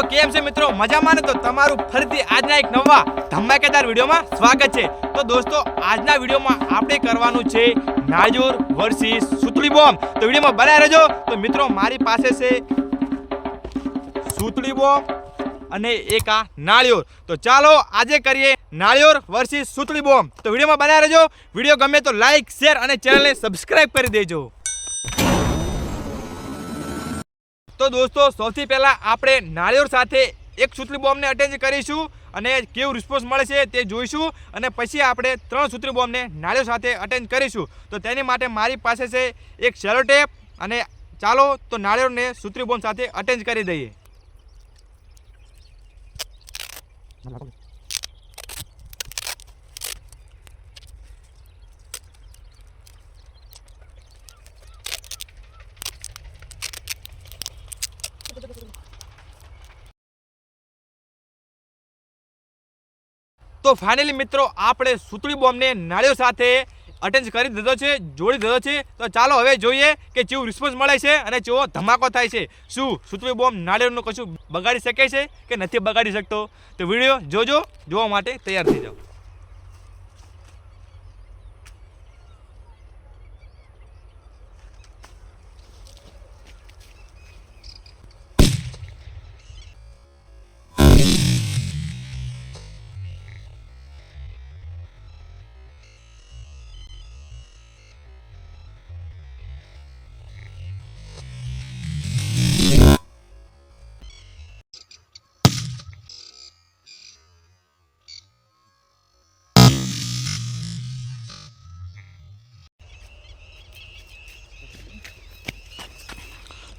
તો કેમ છે મિત્રો? મજામાં ને? તો તમારું ફરીથી આજના એક નવા ધમાકેદાર વિડીયોમાં સ્વાગત છે. તો દોસ્તો, આજના વિડીયોમાં આપણે કરવાનું છે નાળિયોર વર્સિસ સુતળી બોમ્બ. તો વિડીયોમાં બનાવી રહેજો. તો મિત્રો, મારી પાસે છે સુતળી બોમ્બ અને એક આ નાળિયોર. તો ચાલો, આજે કરીએ નાળિયોર વર્સિસ સુતળી બોમ્બ. તો વિડીયોમાં બનાવી રહેજો. વીડિયો ગમે તો લાઈક, શેર અને ચેનલને સબસ્ક્રાઈબ કરી દેજો. તો દોસ્તો, સૌથી પહેલાં આપણે નાળિયેર સાથે એક સુત્રી બોમ્બને અટેચ કરીશું અને કેવું રિસ્પોન્સ મળે છે તે જોઈશું અને પછી આપણે ત્રણ સુત્રી બોમ્બને નાળિયો સાથે અટેચ કરીશું. તો તેની માટે મારી પાસે છે એક સેલો ટેપ અને ચાલો તો નાળિયોને સુતરી બોમ્બ સાથે અટેચ કરી દઈએ. તો ફાઇનલી મિત્રો, આપણે સુતળી બોમ્બને નાળીઓ સાથે અટેન્જ કરી દીધો છે, જોડી દીધો છે. તો ચાલો હવે જોઈએ કે કેવું રિસ્પોન્સ મળે છે અને કેવો ધમાકો થાય છે. શું સુતળી બોમ્બ નાળીઓનું કશું બગાડી શકે છે કે નથી બગાડી શકતો? તો વીડિયો જોજો, જોવા માટે તૈયાર થઈ જાઓ.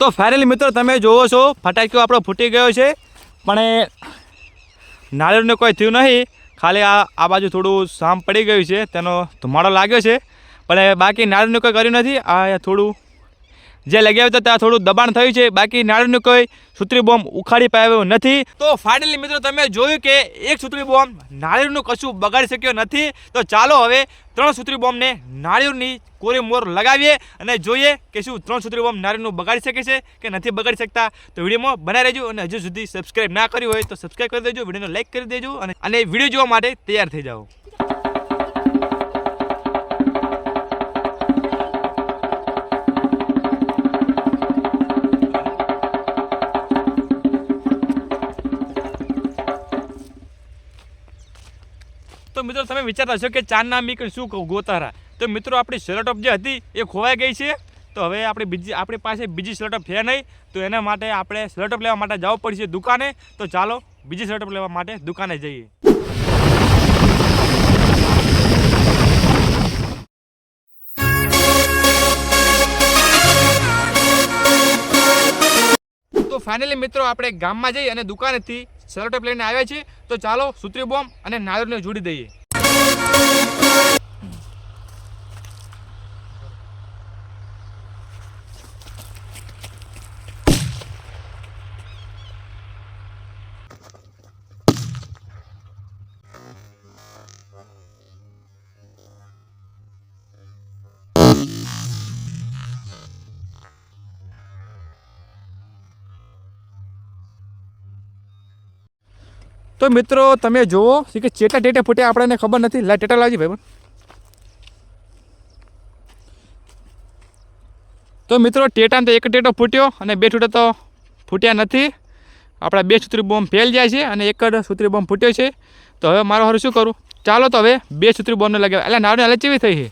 તો ફાઇનલી મિત્રો તમે જોવો છો, ફટાકીઓ આપણો ફૂટી ગયો છે, પણ એ નાળિયેરને કોઈ થયું નહીં. ખાલી આ આ બાજુ થોડું સામ પડી ગયું છે, તેનો ધુમાડો લાગ્યો છે, પણ બાકી નાળિયેરને કોઈ કર્યું નથી, આ થોડું જે લગાવ્યું હતું ત્યાં થોડું દબાણ થયું છે, બાકી નાળિયેરનું કોઈ સુત્રી બોમ્બ ઉખાડી પાયો નથી. તો ફાઇનલી મિત્રો તમે જોયું કે એક સુત્રી બોમ્બ નાળિયેરનું કશું બગાડી શક્યો નથી. તો ચાલો હવે ત્રણ સુત્રી બોમ્બને નાળિયેરની કોરી મોર લગાવીએ અને જોઈએ કે શું ત્રણ સુત્રી બોમ્બ નાળિયેરનું બગાડી શકે છે કે નથી બગાડી શકતા. તો વિડીયોમાં બનાવી રહેજો અને હજુ સુધી સબસ્ક્રાઇબ ના કર્યું હોય તો સબસ્ક્રાઈબ કરી દેજો, વિડીયોને લાઈક કરી દેજો અને વીડિયો જોવા માટે તૈયાર થઈ જાઓ. તો મિત્રો તમે વિચારતા હશો કે ચાંદના મીક શું કહું ગોતારા તો મિત્રો આપણી સેલોટોપ જે હતી એ ખોવાઈ ગઈ છે. તો હવે આપણે બીજી, આપણી પાસે બીજી સેલોટોપ છે નહીં. તો એના માટે આપણે સેલોટોપ લેવા માટે જવું પડશે દુકાને. તો ચાલો બીજી સેલોટોપ લેવા માટે દુકાને જઈએ. તો ફાઇનલી મિત્રો આપણે ગામમાં જઈ અને દુકાનેથી સેલોટેપ લઈને આવ્યા છીએ તો ચાલો સુત્રી બોમ્બ અને નાદરને જોડી દઈએ. તો મિત્રો, તમે જુઓ કે ચેટલા ટેટે ફૂટ્યા આપણને ખબર નથી. લા ટેટા લાવજી ભાઈ તો મિત્રો, ટેટાને તો એક ટેટો ફૂટ્યો અને બે ટેટો તો ફૂટ્યા નથી. આપણા બે સૂત્રી બોમ્બ ફેલ જાય છે અને એક જ સૂત્રી બોમ્બ ફૂટ્યો છે. તો હવે મારો હારું શું કરું? ચાલો તો હવે બે સૂત્રી બોમ્બને લગાવ્યા એટલે નાવને હાલે ચેવી થઈ છે?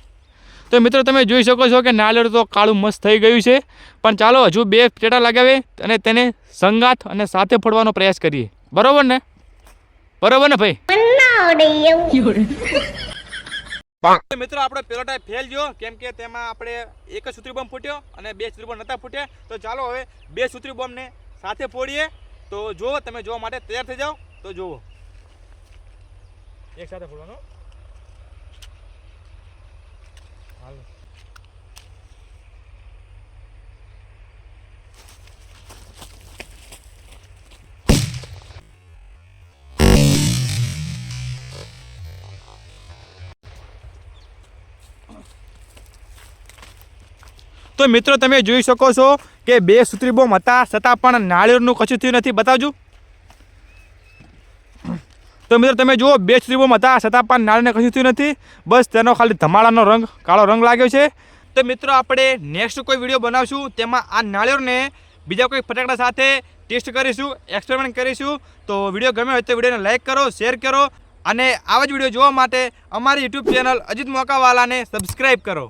તો મિત્રો, તમે જોઈ શકો છો કે નાળિયેર તો કાળું મસ્ત થઈ ગયું છે. પણ ચાલો, હજુ બે ટેટા લગાવીએ અને તેને સંગાથ અને સાથે ફોડવાનો પ્રયાસ કરીએ. બરાબર ને? બરોબર ને ભાઈ? મિત્રો આપણો પેલો ટાઈપ ફેલ ગયો કેમ કે તેમાં આપણે એક જ સુત્રી બોમ્બ ફૂટ્યો અને બે સુત્રી બોમ્બ નતા ફૂટ્યા. તો ચાલો હવે બે સુત્રી બોમ્બને સાથે ફોડીએ. તો જુઓ તમે જોવા માટે તૈયાર થઈ જાઓ. તો જુઓ. એક સાથે ફોડવાનો. હાલો. તો મિત્રો, તમે જોઈ શકો છો કે બે સૂત્રી બોમ્બ હતા, છતાં પણ નાળિયેરનું કશું થયું નથી. બતાવજો. તો મિત્રો, તમે જુઓ, બે સ્ટ્રીમોમ હતા, છતાં પણ નાળિયેરને કશું થયું નથી. બસ તેનો ખાલી ધમાડાનો રંગ, કાળો રંગ લાગ્યો છે. તો મિત્રો, આપણે નેક્સ્ટ કોઈ વીડિયો બનાવશું, તેમાં આ નાળિયેરને બીજા કોઈ ફટાકડા સાથે ટેસ્ટ કરીશું એક્સપેરિમેન્ટ કરીશું. તો વીડિયો ગમે હોય તો વિડીયોને લાઇક કરો શેર કરો, અને આવા જ વીડિયો જોવા માટે અમારી યુટ્યુબ ચેનલ અજીત મોકાવાલાને સબસ્ક્રાઈબ કરો.